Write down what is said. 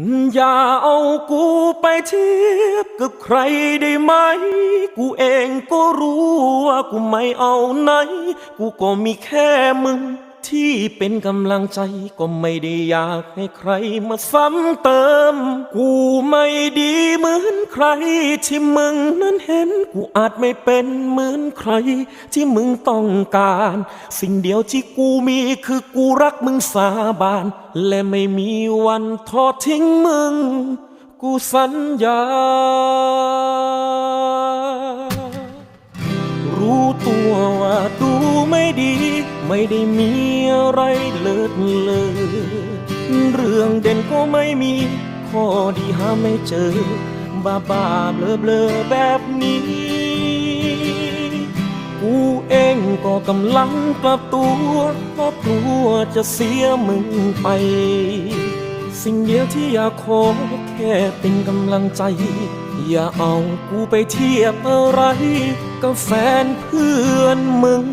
อย่าเอากูไปเทียบกับใครได้ไหม กูเองก็รู้ว่ากูไม่เอาไหน กูก็มีแค่มึง ที่เป็นกำลังใจก็ไม่ได้อยากให้ใครมาซ้ำเติม กูไม่ดีเหมือนใคร ที่มึงนั้นเห็น กูอาจไม่เป็นเหมือนใคร ที่มึงต้องการ สิ่งเดียวที่กูมีคือกูรักมึงสาบาน และไม่มีวันทอดทิ้งมึง กูสัญญารู้ตัว ไม่ได้มีอะไรเลิศเลอเรื่องเด่นก็ไม่มี ข้อดีหาไม่เจอ บ้าบ้าๆเบลอเบลอแบบนี้ กูเองก็กำลังกลับตัวเพราะกลัวจะเสียมึงไป สิ่งเดียวที่อยากขอแค่เป็นกำลังใจ อย่าเอากูไปเทียบอะไรกับแฟนเพื่อนมึง